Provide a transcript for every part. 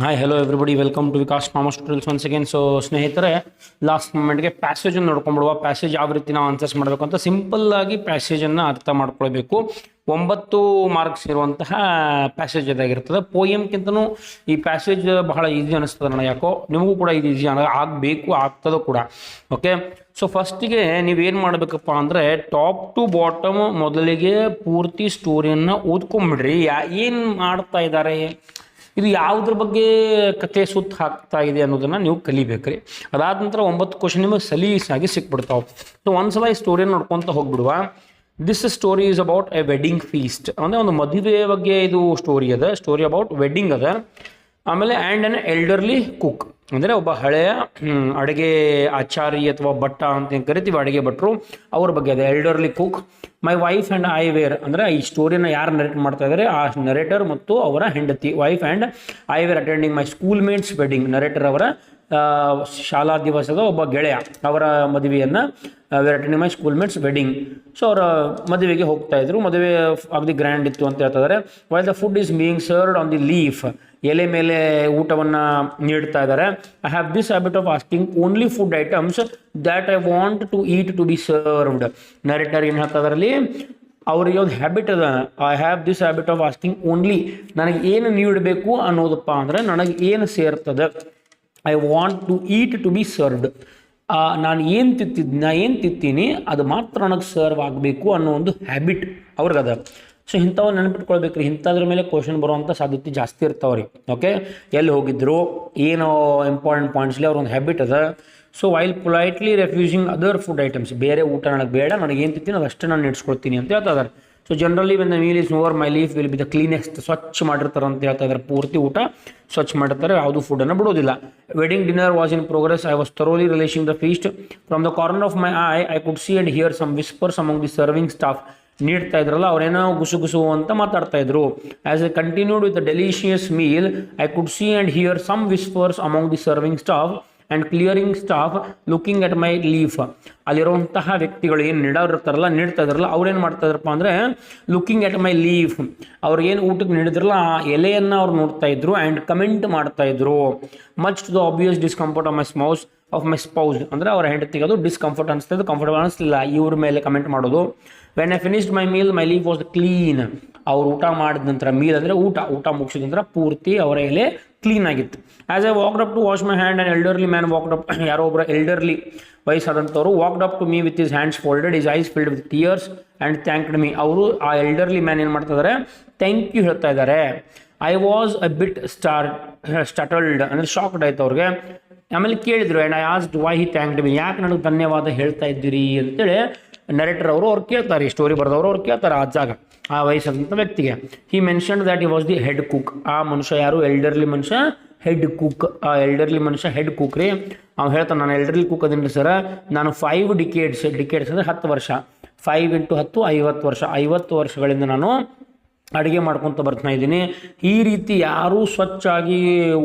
Hi hello everybody welcome to Vikas commerce trills one second so ಸ್ನೇಹಿತರೆ last ಮೂಮೆಂಟ್ಗೆ ಪ್ಯಾಸೇಜನ್ನು ನೋಡ್ಕೊಂಡ್ಬಿಡುವ. ಪ್ಯಾಸೇಜ್ ಯಾವ ರೀತಿ ನಾವು ಆನ್ಸರ್ಸ್ ಮಾಡಬೇಕು ಅಂತ ಸಿಂಪಲ್ ಆಗಿ ಪ್ಯಾಸೇಜನ್ನು ಅರ್ಥ ಮಾಡ್ಕೊಳ್ಬೇಕು. ಒಂಬತ್ತು ಮಾರ್ಕ್ಸ್ ಇರುವಂತಹ ಪ್ಯಾಸೇಜ್ ಅದಾಗಿರ್ತದೆ ಪೋಯಮ್ಗಿಂತನೂ ಈ ಪ್ಯಾಸೇಜ್ ಬಹಳ ಈಸಿ ಅನಿಸ್ತದೆ ನನಗೆ ಯಾಕೋ. ನಿಮಗೂ ಕೂಡ ಇದು ಈಸಿ ಆಗಬೇಕು, ಆಗ್ತದೋ ಕೂಡ. ಓಕೆ ಸೊ ಫಸ್ಟಿಗೆ ನೀವೇನು ಮಾಡಬೇಕಪ್ಪ ಅಂದರೆ ಟಾಪ್ ಟು ಬಾಟಮ್ ಮೊದಲಿಗೆ ಪೂರ್ತಿ ಸ್ಟೋರಿಯನ್ನು ಓದ್ಕೊಂಬಿಡ್ರಿ ಯಾ ಏನು ಮಾಡ್ತಾ ಇದ್ದಾರೆ? ಇದು ಯಾವುದ್ರ ಬಗ್ಗೆ ಕತೆ ಸುತ್ತ ಹಾಕ್ತಾ ಇದೆ ಅನ್ನೋದನ್ನು ನೀವು ಕಲಿಬೇಕ್ರಿ. ಅದಾದ ನಂತರ ಒಂಬತ್ತು ಕ್ವಶನ್ ನಿಮಗೆ ಸಲೀಸಾಗಿ ಸಿಕ್ಬಿಡ್ತಾವೆ. ಸೊ ಒಂದ್ಸಲ ಈ ಸ್ಟೋರಿಯನ್ನು ನೋಡ್ಕೊತ ಹೋಗ್ಬಿಡುವ. This story is about a wedding feast ಅಂದರೆ ಒಂದು ಮದುವೆ ಬಗ್ಗೆ ಇದು ಸ್ಟೋರಿ ಅದ. ಸ್ಟೋರಿ ಅಬೌಟ್ ವೆಡ್ಡಿಂಗ್ ಅದ. ಆಮೇಲೆ ಆ್ಯಂಡ್ ಅನ್ ಎಲ್ಡರ್ಲಿ ಕುಕ್ ಅಂದರೆ ಒಬ್ಬ ಹಳೆಯ ಅಡುಗೆ ಆಚಾರಿ ಅಥವಾ ಭಟ್ಟ ಅಂತ ಕರಿತೀವಿ, ಅಡುಗೆ ಭಟ್ರು, ಅವ್ರ ಬಗ್ಗೆ ಅದೇ elderly cook my wife and I were ಅಂದರೆ ಈ ಸ್ಟೋರಿನ ಯಾರು ನರೇಟ್ ಮಾಡ್ತಾ ಇದ್ದಾರೆ ಆ ನರೇಟರ್ ಮತ್ತು ಅವರ ಹೆಂಡತಿ. Wife and I were attending my schoolmate's wedding narrator ಅವರ. ಶಾಲಾ ದಿವಸದ ಒಬ್ಬ ಗೆಳೆಯ ಅವರ ಮದುವೆಯನ್ನು were attending my schoolmate's wedding so ಅವರ ಮದುವೆಗೆ ಹೋಗ್ತಾ ಇದ್ರು. ಮದುವೆ ಅಗದಿ ಗ್ರ್ಯಾಂಡ್ ಇತ್ತು ಅಂತ ಹೇಳ್ತಿದ್ದಾರೆ while the food is being served on the leaf ಎಲೆ ಮೇಲೆ ಊಟವನ್ನು ನೀಡ್ತಾ ಇದ್ದಾರೆ I have this habit of asking only food items that I want to eat to be served narrator ಏನು ಹೇಳ್ತಾ ಇದಾರಲ್ಲಿ ಅವ್ರಿಗೆ ಒಂದು ಹ್ಯಾಬಿಟ್ ಅದ. I have this habit of asking only ನನಗೆ ಏನು ನೀಡಬೇಕು ಅನ್ನೋದಪ್ಪ ಅಂದರೆ ನನಗೆ ಏನು ಸೇರ್ತದೆ? I want to eat to be served ನಾನು ಏನು ತಿಂತಿದ್ ನಾ ಏನು ತಿತ್ತೀನಿ ಅದು ಮಾತ್ರ ನನಗೆ ಸರ್ವ್ ಆಗಬೇಕು ಅನ್ನೋ ಒಂದು ಹ್ಯಾಬಿಟ್ ಅವ್ರಿಗದ. ಸೊ ಇಂಥವು ನೆನಪಿಟ್ಕೊಳ್ಬೇಕು ರೀ ಇಂಥದ್ರ ಮೇಲೆ ಕ್ವಶನ್ ಬರುವಂಥ ಸಾಧ್ಯತೆ ಜಾಸ್ತಿ ಇರ್ತಾವೆ ರೀ. ಓಕೆ ಎಲ್ಲಿ ಹೋಗಿದ್ರು, ಏನೋ ಇಂಪಾರ್ಟೆಂಟ್ ಪಾಯಿಂಟ್ಸ್ಲಿ ಅವ್ರ ಒಂದು ಹ್ಯಾಬಿಟ್ ಅದ. So while politely refusing other food items ಬೇರೆ ಊಟ ನನಗೆ ಬೇಡ, ನನಗೆ ಏನು ತಿಂತೀನಿ ಅದು ಅಷ್ಟೇ ನಾನು ನೆಡ್ಸ್ಕೊಳ್ತೀನಿ ಅಂತ ಹೇಳ್ತಾ so generally when the meal is over my leaf will be the cleanest ಸ್ವಚ್ಛ ಮಾಡಿರ್ತಾರೆ ಅಂತ ಹೇಳ್ತಾ ಇದ್ದಾರೆ. ಪೂರ್ತಿ ಊಟ ಸ್ವಚ್ಛ ಮಾಡಿರ್ತಾರೆ ಯಾವುದು ಫುಡನ್ನು ಬಿಡೋದಿಲ್ಲ. Wedding dinner was in progress I was thoroughly relishing the feast from the corner of my I I could see and hear some whispers among the serving staff ನೀಡ್ತಾ ಇದ್ರಲ್ಲ, ಅವರೇನೋ ಗುಸು ಗುಸು ಅಂತ ಮಾತಾಡ್ತಾ ಇದ್ರು. As a continued with delicious meal I could see and hear some whispers among the serving staff and clearing staff looking at my leaf ಅಲ್ಲಿರುವಂತಹ ವ್ಯಕ್ತಿಗಳು ಏನು ನೀಡೋರಿರ್ತಾರಲ್ಲ ನೀಡ್ತಾ ಇದ್ರಲ್ಲ ಅವ್ರೇನು ಮಾಡ್ತಾ ಇದ್ರಪ್ಪ ಅಂದರೆ ಲುಕಿಂಗ್ ಎಟ್ ಮೈ ಲೀಫ್ ಅವ್ರಿಗೇನು ಊಟಕ್ಕೆ ನೀಡಿದ್ರಲ್ಲ, ಆ ಎಲೆಯನ್ನು ಅವ್ರು ನೋಡ್ತಾ ಇದ್ರು ಆ್ಯಂಡ್ ಕಮೆಂಟ್ ಮಾಡ್ತಾ ಇದ್ರು much to the obvious discomfort of my spouse of my spouse ಅಂದರೆ ಅವರ ಹೆಂಡತಿಗೆ ಅದು ಡಿಸ್ಕಂಫರ್ಟ್ ಅನಿಸ್ತಾ ಇದ್ದು ಕಂಫರ್ಟಬಲ್ ಅನಿಸ್ಲಿಲ್ಲ. ಇವ್ರ ಮೇಲೆ ಕಮೆಂಟ್ ಮಾಡೋದು. When I finished my meal my leaf was clean ಅವ್ರು ಊಟ ಮಾಡಿದ ನಂತರ ಮೀಲ್ ಅಂದರೆ ಊಟ ಊಟ ಮುಗಿಸಿದ ನಂತರ ಪೂರ್ತಿ ಅವರ ಎಲೆ ಕ್ಲೀನ್ ಆಗಿತ್ತು. As a walked up to wash my hand and elderly man walked up ಯಾರೋ ಒಬ್ಬರ elderly ವಯಸ್ಸಾದಂಥವ್ರು walked up to me with his hands folded his eyes filled with tears and thanked me ಅವರು ಆ elderly man ಏನು ಮಾಡ್ತಾ ಇದ್ದಾರೆ thank you ಹೇಳ್ತಾ ಇದ್ದಾರೆ I was a bit star startled ಅಂದರೆ ಶಾಕ್ಡ್ ಆಯ್ತು ಅವ್ರಿಗೆ. ಆಮೇಲೆ ಕೇಳಿದರು and I asked why he thanked me ಯಾಕೆ ನನಗೆ ಧನ್ಯವಾದ ಹೇಳ್ತಾ ಇದ್ದೀರಿ ಅಂತೇಳಿ ನರೇಟರ್ ಅವರು, ಅವ್ರು ಕೇಳ್ತಾರೆ, ಈ ಸ್ಟೋರಿ ಬರೆದವರು ಅವ್ರು ಕೇಳ್ತಾರೆ ಆ ಜಾಗ. ಆ ವಯಸ್ಸಾದಂಥ ವ್ಯಕ್ತಿಗೆ. He mention that he was the head cook ಆ ಮನುಷ್ಯ ಯಾರು? ಎಲ್ಡರ್ಲಿ ಮನುಷ್ಯ ಹೆಡ್ ಕುಕ್ ಆ ಎಲ್ಡರ್ಲಿ ಮನುಷ್ಯ ಹೆಡ್ ಕುಕ್ ರೀ. ಅವ್ನು ಹೇಳ್ತಾನೆ, ನಾನು ಎಲ್ಡರ್ಲಿ ಕುಕ್ ಅದೀನಿ ಸರ್ ನಾನು ಫೈವ್ ಡಿಕೇಡ್ಸ್ ಡಿಕೇಡ್ಸ್ ಅಂದರೆ ಹತ್ತು ವರ್ಷ. ಫೈವ್ ಇಂಟು ಹತ್ತು, ಐವತ್ತು ವರ್ಷ. ಐವತ್ತು ವರ್ಷಗಳಿಂದ ನಾನು ಅಡುಗೆ ಮಾಡ್ಕೊತ ಬರ್ತಾ ಇದ್ದೀನಿ. ಈ ರೀತಿ ಯಾರೂ ಸ್ವಚ್ಛಾಗಿ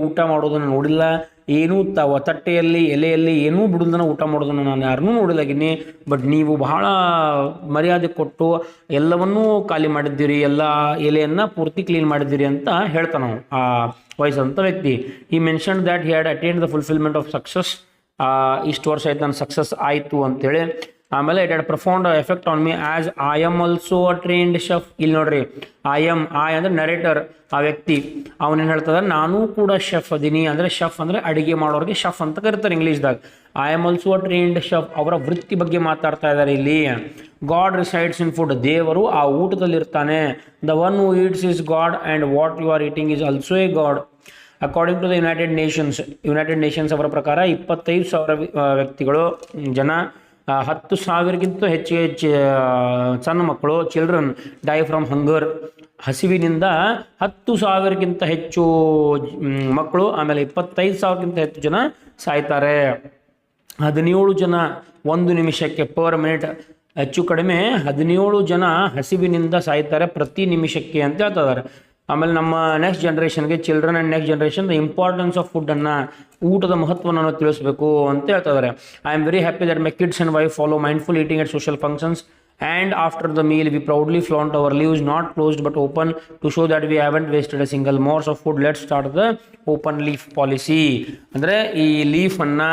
ಊಟ ಮಾಡೋದನ್ನು ನೋಡಿಲ್ಲ. ಏನೂ ತವ ತಟ್ಟೆಯಲ್ಲಿ ಎಲೆಯಲ್ಲಿ ಏನೂ ಬಿಡುವುದನ್ನು ಊಟ ಮಾಡೋದನ್ನು ನಾನು ಯಾರನ್ನೂ ನೋಡಿದಾಗಿನಿ ಬಟ್ ನೀವು ಬಹಳ ಮರ್ಯಾದೆ ಕೊಟ್ಟು ಎಲ್ಲವನ್ನೂ ಖಾಲಿ ಮಾಡಿದ್ದೀರಿ, ಎಲ್ಲ ಎಲೆಯನ್ನು ಪೂರ್ತಿ ಕ್ಲೀನ್ ಮಾಡಿದ್ದೀರಿ ಅಂತ ಹೇಳ್ತಾನೆ ಆ ವಯಸ್ಸಂಥ ವ್ಯಕ್ತಿ. ಈ mention that he had attend the fulfilment of success ಇಷ್ಟು ವರ್ಷ ಆಯ್ತು, ನನ್ನ ಸಕ್ಸಸ್ ಆಯಿತು ಅಂತೇಳಿ. ಆಮೇಲೆ it had profound effect on me as I am also a trained chef ಇಲ್ಲಿ ನೋಡ್ರಿ ಐ ಎಂ ಐ ಅಂದ್ರೆ ನರೇಟರ್ ಆ ವ್ಯಕ್ತಿ. ಅವನೇನು ಹೇಳ್ತದ ನಾನು ಕೂಡ ಶೆಫ್ ಅದೀನಿ. ಅಂದರೆ ಶೆಫ್ ಅಂದರೆ ಅಡುಗೆ ಮಾಡೋರಿಗೆ ಶೆಫ್ ಅಂತ ಕರೀತಾರೆ ಇಂಗ್ಲೀಷ್ದಾಗ I am also a trained chef ಅವರ ವೃತ್ತಿ ಬಗ್ಗೆ ಮಾತಾಡ್ತಾ ಇದ್ದಾರೆ ಇಲ್ಲಿ. ಗಾಡ್ ರಿಸೈಡ್ಸ್ ಇನ್ ಫುಡ್ ದೇವರು ಆ ಊಟದಲ್ಲಿರ್ತಾನೆ. The one who eats is God and what you are eating is also a God according to the United Nations United Nations ಅವರ ಪ್ರಕಾರ ಇಪ್ಪತ್ತೈದು ಸಾವಿರ ವ್ಯಕ್ತಿಗಳು, ಜನ ಹತ್ತು ಸಾವಿರಕ್ಕಿಂತ ಹೆಚ್ಚು ಸಣ್ಣ ಮಕ್ಕಳು ಚಿಲ್ಡ್ರನ್ ಡೈ ಫ್ರಮ್ ಹಂಗರ್ ಹಸಿವಿನಿಂದ ಹತ್ತು ಸಾವಿರಕ್ಕಿಂತ ಹೆಚ್ಚು ಮಕ್ಕಳು, ಆಮೇಲೆ ಇಪ್ಪತ್ತೈದು ಸಾವಿರಕ್ಕಿಂತ ಹೆಚ್ಚು ಜನ ಸಾಯ್ತಾರೆ. ಹದಿನೇಳು ಜನ ಒಂದು ನಿಮಿಷಕ್ಕೆ ಪರ್ ಮಿನಿಟ್ ಹೆಚ್ಚು ಕಡಿಮೆ ಹದಿನೇಳು ಜನ ಹಸಿವಿನಿಂದ ಸಾಯ್ತಾರೆ, ಪ್ರತಿ ನಿಮಿಷಕ್ಕೆ ಅಂತ ಹೇಳ್ತಾ ಇದ್ದಾರೆ. ಆಮೇಲೆ ನಮ್ಮ next ಜನ್ರೇಷನ್ಗೆ children and next generation the importance of ಫುಡ್ಡನ್ನು ಊಟದ ಮಹತ್ವವನ್ನು ನಾವು ತಿಳಿಸ್ಬೇಕು ಅಂತ ಹೇಳ್ತಾ ಇದ್ದಾರೆ I am very happy that my kids and wife follow mindful eating at social functions and after the meal we proudly flaunt our leaves not closed but open to show that we haven't wasted a single morsel of food let start the open leaf policy ಅಂದರೆ ಈ ಲೀಫನ್ನು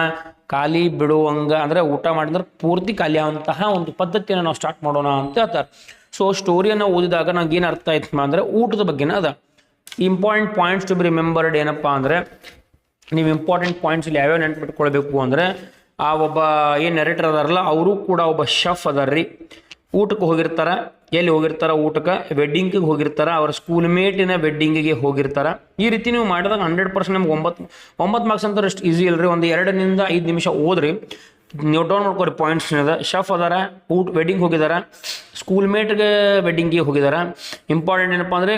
ಖಾಲಿ ಬಿಡುವಂಗ ಅಂದರೆ ಊಟ ಮಾಡಿದ್ರೆ ಪೂರ್ತಿ ಖಾಲಿ ಆಗುವಂತಹ ಒಂದು ಪದ್ಧತಿಯನ್ನು ನಾವು ಸ್ಟಾರ್ಟ್ ಮಾಡೋಣ ಅಂತ ಹೇಳ್ತಾರೆ. ಸೊ ಸ್ಟೋರಿಯನ್ನು ಓದಿದಾಗ ನಂಗೆ ಏನು ಅರ್ಥ ಆಯ್ತು ಅಂದರೆ ಊಟದ ಬಗ್ಗೆನೇ ಅದ. Important points to be remembered ಏನಪ್ಪ ಅಂದರೆ, ನೀವು ಇಂಪಾರ್ಟೆಂಟ್ ಪಾಯಿಂಟ್ಸ್ ಇಲ್ಲಿ ಯಾವ್ಯಾವ ನೆನ್ಪಿಟ್ಕೊಳ್ಬೇಕು ಅಂದರೆ, ಆ ಒಬ್ಬ ಏನು ನೆರೆಟರ್ ಅದಾರಲ್ಲ, ಅವರು ಕೂಡ ಒಬ್ಬ ಶೆಫ್ ಅದಾರ ರೀ ಊಟಕ್ಕೆ ಹೋಗಿರ್ತಾರ, ಎಲ್ಲಿ ಹೋಗಿರ್ತಾರ ಊಟಕ್ಕೆ? ವೆಡ್ಡಿಂಗಿಗೆ ಹೋಗಿರ್ತಾರ, ಅವರ ಸ್ಕೂಲ್ ಮೇಟಿನ ವೆಡ್ಡಿಂಗಿಗೆ ಹೋಗಿರ್ತಾರ. ಈ ರೀತಿ ನೀವು ಮಾಡಿದಾಗ ಹಂಡ್ರೆಡ್ ಪರ್ಸೆಂಟ್ ನಮ್ಗೆ ಒಂಬತ್ತು ಒಂಬತ್ತು ಮಾರ್ಕ್ಸ್ ಅಂತ ಅಷ್ಟು ಈಸಿ ಇಲ್ಲರಿ ಒಂದು ಎರಡರಿಂದ ಐದು ನಿಮಿಷ ಓದ್ರಿ. ನೀವು ಡೌನ್ ಮಾಡ್ಕೊರಿ ಪಾಯಿಂಟ್ಸ್ ಏನದ ಶಫ್ ಅದಾರ ಊಟ ವೆಡ್ಡಿಂಗ್ ಹೋಗಿದ್ದಾರೆ ಸ್ಕೂಲ್ ಮೇಟ್ಗೆ ವೆಡ್ಡಿಂಗಿಗೆ ಹೋಗಿದ್ದಾರೆ ಇಂಪಾರ್ಟೆಂಟ್ ಏನಪ್ಪ ಅಂದರೆ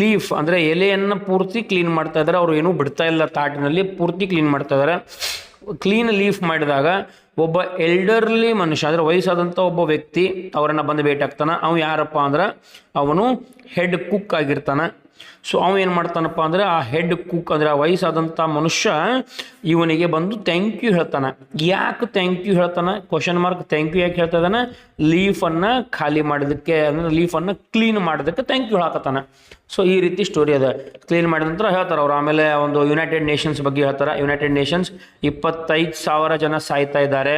ಲೀಫ್ ಅಂದರೆ ಎಲೆಯನ್ನು ಪೂರ್ತಿ ಕ್ಲೀನ್ ಮಾಡ್ತಾ ಇದ್ದಾರೆ ಅವರು ಏನೂ ಬಿಡ್ತಾ ಇಲ್ಲ ತಾಟಿನಲ್ಲಿ, ಪೂರ್ತಿ ಕ್ಲೀನ್ ಮಾಡ್ತಾ ಇದ್ದಾರೆ ಕ್ಲೀನ್ ಲೀಫ್ ಮಾಡಿದಾಗ ಒಬ್ಬ ಎಲ್ಡರ್ಲಿ ಮನುಷ್ಯ, ಅಂದರೆ ವಯಸ್ಸಾದಂಥ ಒಬ್ಬ ವ್ಯಕ್ತಿ, ಅವರನ್ನು ಬಂದು ಭೇಟಿ ಆಗ್ತಾನೆ. ಅವ ಯಾರಪ್ಪ ಅಂದ್ರೆ, ಅವನು ಹೆಡ್ ಕುಕ್ ಆಗಿರ್ತಾನೆ. ಸೊ ಅವ ಏನು ಮಾಡ್ತಾನಪ್ಪ ಅಂದರೆ ಆ ಹೆಡ್ ಕುಕ್ ಅಂದರೆ ಆ ವಯಸ್ಸಾದಂಥ ಮನುಷ್ಯ ಇವನಿಗೆ ಬಂದು ಥ್ಯಾಂಕ್ ಯು ಹೇಳ್ತಾನೆ. ಯಾಕೆ ಥ್ಯಾಂಕ್ ಯು ಹೇಳ್ತಾನೆ? ಕ್ವಶನ್ ಮಾರ್ಕ್ ಥ್ಯಾಂಕ್ ಯು ಯಾಕೆ ಹೇಳ್ತಾ ಇದ್ದಾನೆ? ಲೀಫನ್ನು ಖಾಲಿ ಮಾಡೋದಕ್ಕೆ ಅಂದರೆ ಲೀಫನ್ನು ಕ್ಲೀನ್ ಮಾಡೋದಕ್ಕೆ ಥ್ಯಾಂಕ್ ಯು ಹೇಳಕತ್ತಾನೆ ಸೊ ಈ ರೀತಿ ಸ್ಟೋರಿ ಅದ. ಕ್ಲೀನ್ ಮಾಡಿದ ನಂತರ ಹೇಳ್ತಾರೆ ಅವರು. ಆಮೇಲೆ ಒಂದು ಯುನೈಟೆಡ್ ನೇಷನ್ಸ್ ಬಗ್ಗೆ ಹೇಳ್ತಾರೆ. ಯುನೈಟೆಡ್ ನೇಷನ್ಸ್ ಇಪ್ಪತ್ತೈದು ಸಾವಿರ ಜನ ಸಾಯ್ತಾ ಇದ್ದಾರೆ.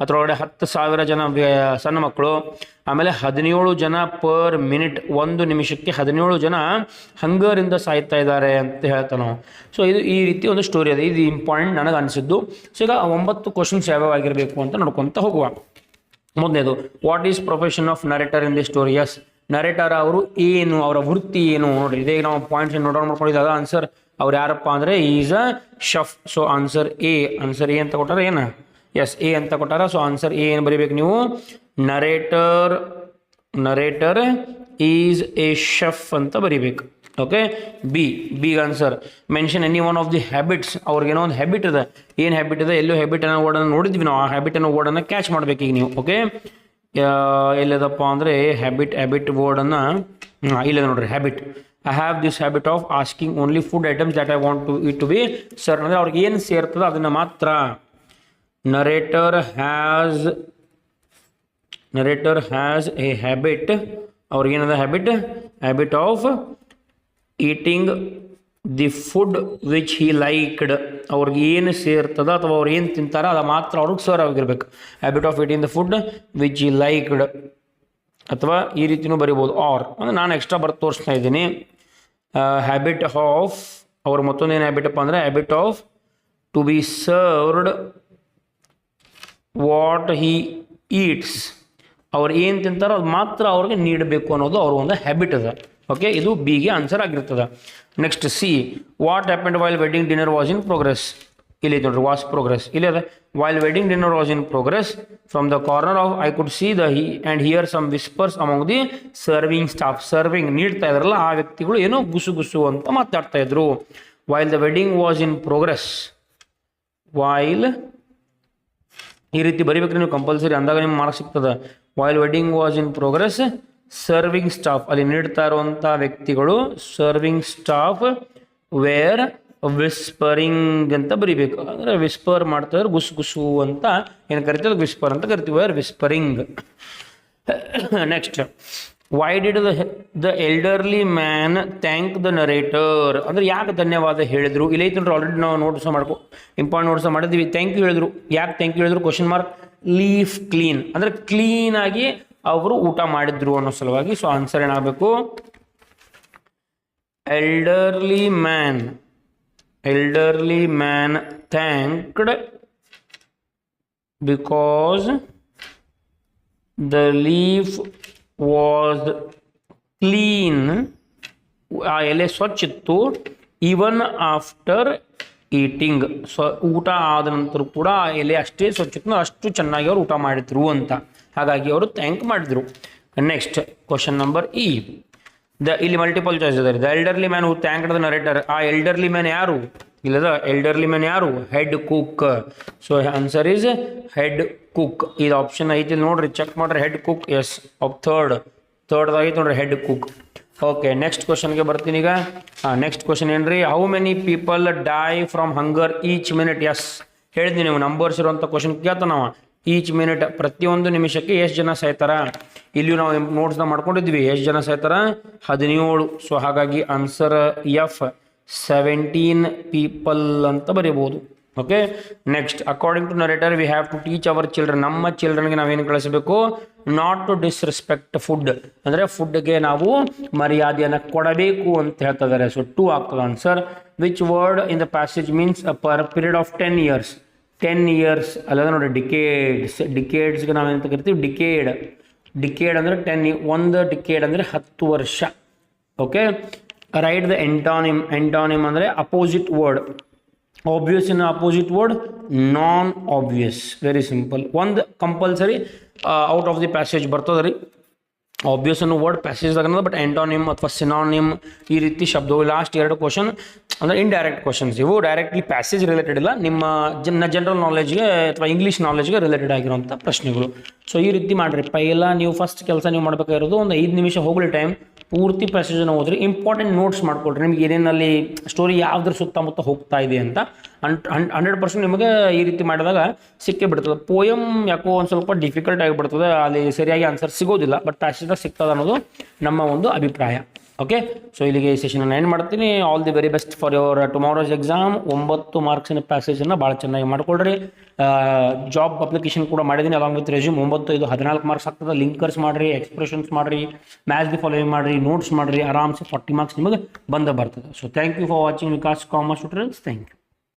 ಅದರೊಳಗಡೆ ಹತ್ತು ಸಾವಿರ ಜನ ಸಣ್ಣ ಮಕ್ಕಳು, ಆಮೇಲೆ ಹದಿನೇಳು ಜನ ಪರ್ ಮಿನಿಟ್ ಒಂದು ನಿಮಿಷಕ್ಕೆ ಹದಿನೇಳು ಜನ ಹಂಗರಿಂದ ಸಾಯ್ತಾ ಇದ್ದಾರೆ ಅಂತ ಹೇಳ್ತಾನೋ ಸೊ ಇದು ಈ ರೀತಿ ಒಂದು ಸ್ಟೋರಿ ಇದೆ ಇದು ಇಂಪಾರ್ಟೆಂಟ್ ನನಗೆ ಅನಿಸಿದ್ದು. ಸೊ ಈಗ ಒಂಬತ್ತು ಕ್ವಶನ್ಸ್ ಯಾವ್ಯಾವ ಆಗಿರಬೇಕು ಅಂತ ನೋಡ್ಕೊತ ಹೋಗುವ. ಮೊದಲನೇದು what is profession of narrator in the story is narrator ಅವರು ಏನು, ಅವರ ವೃತ್ತಿ ಏನು ನೋಡಿ. ಇದೇ ನಾವು ಪಾಯಿಂಟ್ಸ್ ನೋಟ್ ಮಾಡ್ಕೊಂಡಿದ್ದಾಗ ಆನ್ಸರ್ ಅವ್ರು ಯಾರಪ್ಪ ಅಂದರೆ is a chef so answer A answer A ಅಂತ ಕೊಟ್ಟರೆ ಏನು? ಎಸ್ ಎ ಅಂತ ಕೊಟ್ಟಾರ. ಸೊ ಆನ್ಸರ್ ಎ ಏನು ಬರೀಬೇಕು ನೀವು? Narrator narrator is a chef ಅಂತ ಬರಿಬೇಕು. Okay B B answer mention any one of the habits ಅವ್ರಿಗೇನೋ ಒಂದು ಹ್ಯಾಬಿಟ್ ಇದೆ. ಏನು ಹ್ಯಾಬಿಟ್ ಇದೆ? ಎಲ್ಲೋ ಹ್ಯಾಬಿಟ್ ಅನ್ನೋ ವರ್ಡನ್ನು ನೋಡಿದ್ವಿ ನಾವು. ಆ ಹ್ಯಾಬಿಟ್ ಅನ್ನೋ ವರ್ಡನ್ನು ಕ್ಯಾಚ್ ಮಾಡ್ಬೇಕು ಈಗ ನೀವು. ಓಕೆ ಎಲ್ಲದಪ್ಪ ಅಂದರೆ ಹ್ಯಾಬಿಟ್ ಹ್ಯಾಬಿಟ್ ವರ್ಡನ್ನು ಇಲ್ಲದ ನೋಡ್ರಿ habit I have this habit of asking only food items that I want to eat to be served ಅಂದರೆ ಅವ್ರಿಗೆ ಏನು ಸೇರ್ತದೆ ಅದನ್ನು ಮಾತ್ರ. Narrator has narrator has a habit ಅವ್ರಿಗೇನದ habit habit of eating the food which he liked ಅವ್ರಿಗೆ ಏನು ಸೇರ್ತದ ಅಥವಾ ಅವ್ರು ಏನು ತಿಂತಾರೋ ಅದು ಮಾತ್ರ ಅವ್ರಿಗೆ ಸರ್ ಆಗಿರ್ಬೇಕು habit of eating the food which he liked ಅಥವಾ ಈ ರೀತಿನೂ ಬರಿಬೋದು. ಆರ್ ಅಂದರೆ ನಾನು ಎಕ್ಸ್ಟ್ರಾ ಬರ್ದು ತೋರಿಸ್ತಾ ಇದ್ದೀನಿ. ಹ್ಯಾಬಿಟ್ ಆಫ್ ಅವ್ರ ಮತ್ತೊಂದು ಏನು ಹ್ಯಾಬಿಟಪ್ಪ ಅಂದರೆ habit of to be served what he eats. ಅವ್ರು ಏನು ತಿಂತಾರೋ ಅದು ಮಾತ್ರ ಅವ್ರಿಗೆ ನೀಡಬೇಕು ಅನ್ನೋದು ಅವ್ರ ಒಂದು ಹ್ಯಾಬಿಟ್ ಅದ. ಓಕೆ ಇದು ಬಿಗೆ ಆನ್ಸರ್ ಆಗಿರ್ತದೆ. Next C what happened while wedding dinner was in progress ಇಲ್ಲಿ ನೋಡ್ರಿ ವಾಸ್ ಪ್ರೋಗ್ರೆಸ್ ಇಲ್ಲಿ ಅದ while wedding dinner was in progress from the corner of I could see the he and hear some whispers among the serving staff serving ನೀಡ್ತಾ ಇದ್ರಲ್ಲ, ಆ ವ್ಯಕ್ತಿಗಳು ಏನೋ ಗುಸು ಗುಸು ಅಂತ ಮಾತಾಡ್ತಾ ಇದ್ರು. While the wedding was in progress while ಈ ರೀತಿ ಬರಿಬೇಕ್ರಿ ನೀವು ಕಂಪಲ್ಸರಿ ಅಂದಾಗ ನಿಮ್ಗೆ ಮಾರ್ಕ್ಸ್ ಸಿಗ್ತದೆ. While wedding was in progress serving staff ಅಲ್ಲಿ ನೀಡ್ತಾ ಇರುವಂಥ ವ್ಯಕ್ತಿಗಳು ಸರ್ವಿಂಗ್ ಸ್ಟಾಫ್ ವೇರ್ ವಿಸ್ಪರಿಂಗ್ ಅಂತ ಬರಿಬೇಕು. ಅಂದರೆ ವಿಸ್ಪರ್ ಮಾಡ್ತಾ ಇದ್ರೆ ಗುಸು ಗುಸು ಅಂತ ಏನು ಕರಿತೀವಿ? ವಿಸ್ಪರ್ ಅಂತ ಕರಿತೀವಿ. Where whispering next why did the the elderly man thank the narrator ಅಂದ್ರೆ ಯಾಕೆ ಧನ್ಯವಾದ ಹೇಳಿದ್ರು? ಇಲ್ಲ ಐತೆ ಆಲ್ರೆಡಿ ನಾವು ನೋಟ್ಸ್ ಮಾಡ್ಕೊ ಇಂಪಾರ್ಟೆಂಟ್ ನೋಟ್ಸ್ ಮಾಡಿದ್ವಿ. ಥ್ಯಾಂಕ್ ಯು ಹೇಳಿದ್ರು. ಯಾಕೆ ಥ್ಯಾಂಕ್ ಯು ಹೇಳಿದ್ರು? ಕ್ವಶನ್ ಮಾರ್ಕ್ ಲೀಫ್ ಕ್ಲೀನ್ ಅಂದ್ರೆ ಕ್ಲೀನಾಗಿ ಅವರು ಊಟ ಮಾಡಿದ್ರು ಅನ್ನೋ ಸಲುವಾಗಿ. ಸೊ ಆನ್ಸರ್ ಏನಾಗಬೇಕು? Elderly man elderly man thanked because the leaf was clean. ಆ ಎಲೆ ಸ್ವಚ್ಛ ಇತ್ತು ಈವನ್ ಆಫ್ಟರ್ ಈಟಿಂಗ್ ಸ್ವ ಊಟ ಆದ ನಂತರ ಕೂಡ ಆ ಎಲೆ ಅಷ್ಟೇ ಸ್ವಚ್ಛ ಅಷ್ಟು ಚೆನ್ನಾಗಿ ಅವರು ಊಟ ಮಾಡಿದ್ರು ಅಂತ. ಹಾಗಾಗಿ ಅವರು ಥ್ಯಾಂಕ್ ಮಾಡಿದ್ರು. ನೆಕ್ಸ್ಟ್ ಕ್ವಶನ್ ನಂಬರ್ ಇ ದ ಇಲ್ಲಿ ಮಲ್ಟಿಪಲ್ ಚಾಯ್ಸ್ ಇದೆ the elderly man thank the narrator ಆ ಎಲ್ಡರ್ಲಿ ಮ್ಯಾನ್ ಯಾರು? ಇಲ್ಲದ ಎಲ್ಡರ್ಲಿ ಮ್ಯಾನ್ ಯಾರು? Head cook so answer is head cook ಇದು ಆಪ್ಷನ್ ಐತಿ ನೋಡ್ರಿ ಚೆಕ್ ಮಾಡ್ರಿ head cook as of third third ಐತಿ ನೋಡ್ರಿ ಹೆಡ್ ಕುಕ್ ಓಕೆ ನೆಕ್ಸ್ಟ್ ಕ್ವಶನ್ಗೆ ಬರ್ತೀನಿ ಈಗ. ನೆಕ್ಸ್ಟ್ ಕ್ವಶನ್ ಏನ್ರಿ? How many people die from hunger each minute yes ಹೇಳಿದ್ವಿ ನೀವು ನಂಬರ್ಸ್ ಇರುವಂಥ ಕ್ವಶನ್ ಕೇಳ್ತ ನಾವು. ಈಚ್ ಮಿನಿಟ್ ಪ್ರತಿಯೊಂದು ನಿಮಿಷಕ್ಕೆ ಎಷ್ಟು ಜನ ಸಾಯ್ತಾರ? ಇಲ್ಲಿ ನಾವು ನೋಟ್ಸ್ನ ಮಾಡ್ಕೊಂಡಿದ್ವಿ, ಎಷ್ಟು ಜನ ಸಾಯ್ತಾರ? ಹದಿನೇಳು. ಸೊ ಹಾಗಾಗಿ ಆನ್ಸರ್ ಎಫ್ ಸೆವೆಂಟೀನ್ ಪೀಪಲ್ ಅಂತ ಬರೀಬಹುದು okay next according to narrator we have to teach our children ನಮ್ಮ ಚಿಲ್ಡ್ರನ್ಗೆ ನಾವೇನು ಕಳಿಸಬೇಕು? ನಾಟ್ ಟು ಡಿಸ್ರೆಸ್ಪೆಕ್ಟ್ ಫುಡ್ ಅಂದರೆ ಫುಡ್ಗೆ ನಾವು ಮರ್ಯಾದೆಯನ್ನು ಕೊಡಬೇಕು ಅಂತ ಹೇಳ್ತಾ ಸೊ ಟೂ ಆಗ್ತದೆ answer which word in the passage means per period of ten years ten years ಅಲ್ಲದ ನೋಡಿ ಡಿಕೇಡ್ಸ್ ಡಿಕೇಡ್ಸ್ಗೆ ಏನಂತ ಕರಿತೀವಿ? ಡಿಕೇಡ್ ಡಿಕೇಡ್ ಅಂದರೆ ಟೆನ್ ಒಂದು ಡಿಕೇಡ್ ಅಂದರೆ ಹತ್ತು ವರ್ಷ. Okay right the antonym antonym ಅಂದರೆ opposite word obvious in opposite word non obvious very simple ಒಂದು compulsory out of the passage ಬರ್ತದೆ ರೀ. ಆಬ್ವಿಯಸ್ ಅನ್ನೋ ವರ್ಡ್ ಪ್ಯಾಸೇಜ್ದಾಗ ಬಟ್ ಎಂಟಾನಿಮ್ ಅಥವಾ ಸಿನಾನಿಮ್ ಈ ರೀತಿ ಶಬ್ದಗಳು ಲಾಸ್ಟ್ ಎರಡು ಕ್ವಶನ್ ಅಂದರೆ ಇಂಡೈರೆಕ್ಟ್ ಕ್ವಶನ್ಸ್ ಇವು ಡೈರೆಕ್ಟ್ಲಿ ಪ್ಯಾಸೇಜ್ ರಿಲೇಟೆಡ್ ಇಲ್ಲ. ನಿಮ್ಮ ಜನ ಜನರಲ್ ನಾಲೆಜ್ಗೆ ಅಥವಾ ಇಂಗ್ಲೀಷ್ ನಾಲೆಜ್ಗೆ ರಿಲೇಟೆಡ್ ಆಗಿರುವಂಥ ಪ್ರಶ್ನೆಗಳು. ಸೊ ಈ ರೀತಿ ಮಾಡಿರಿ. ಪೈಲ ನೀವು ಫಸ್ಟ್ ಕೆಲಸ ನೀವು ಮಾಡಬೇಕಾಗಿರೋದು ಒಂದು ಐದು ನಿಮಿಷ ಹೋಗಲಿ ಟೈಮ್ ಪೂರ್ತಿ ಪ್ಯಾಸೇಜನ್ನು ಹೋದ್ರೆ ಇಂಪಾರ್ಟೆಂಟ್ ನೋಟ್ಸ್ ಮಾಡ್ಕೊಳ್ರಿ. ನಿಮಗೆ ಏನೇನಲ್ಲಿ ಸ್ಟೋರಿ ಯಾವ್ದ್ರ ಸುತ್ತಮುತ್ತ ಹೋಗ್ತಾ ಇದೆ ಅಂತ. ಹಂಡ್ರೆಡ್ ಪರ್ಸೆಂಟ್ ನಿಮಗೆ ಈ ರೀತಿ ಮಾಡಿದಾಗ ಸಿಕ್ಕೇ ಬಿಡ್ತದೆ. ಪೋಯಮ್ ಯಾಕೋ ಒಂದು ಸ್ವಲ್ಪ ಡಿಫಿಕಲ್ಟ್ ಆಗಿಬಿಡ್ತದೆ ಅಲ್ಲಿ ಸರಿಯಾಗಿ ಆನ್ಸರ್ ಸಿಗೋದಿಲ್ಲ. ಬಟ್ ಪ್ಯಾಸೇಜ್ದಾಗ ಸಿಗ್ತದೆ ಅನ್ನೋದು ನಮ್ಮ ಒಂದು ಅಭಿಪ್ರಾಯ. ಓಕೆ ಸೊ ಇಲ್ಲಿಗೆ ಈ ಸೆಷನ್ ಎಂಡ್ ಮಾಡ್ತೀನಿ. All the very best for your tomorrow's exam ಒಂಬತ್ತು ಮಾರ್ಕ್ಸಿನ ಪ್ಯಾಸೇಜನ್ನು ಭಾಳ ಚೆನ್ನಾಗಿ ಮಾಡ್ಕೊಳ್ರಿ. ಜಾಬ್ ಅಪ್ಲಿಕೇಶನ್ ಕೂಡ ಮಾಡಿದ್ದೀನಿ ಅಲಾಂಗ್ ವಿತ್ ರೆಸ್ಯೂಮ್ ಒಂಬತ್ತು ಇದು ಹದಿನಾಲ್ಕು ಮಾರ್ಕ್ಸ್ ಆಗ್ತದೆ. ಲಿಂಕರ್ಸ್ ಮಾಡಿರಿ ಎಕ್ಸ್ಪ್ರೆಷನ್ಸ್ ಮಾಡಿರಿ ಮ್ಯಾಚ್ ದಿ ಫಾಲೋಯಿಂಗ್ ಮಾಡಿರಿ ನೋಟ್ಸ್ ಮಾಡಿರಿ, ಆರಾಮ್ಸೆ ಫಾರ್ಟಿ ಮಾರ್ಕ್ಸ್ ನಿಮಗೆ ಬಂದ ಬರ್ತದೆ. So thank you for watching Vikas commerce students thank you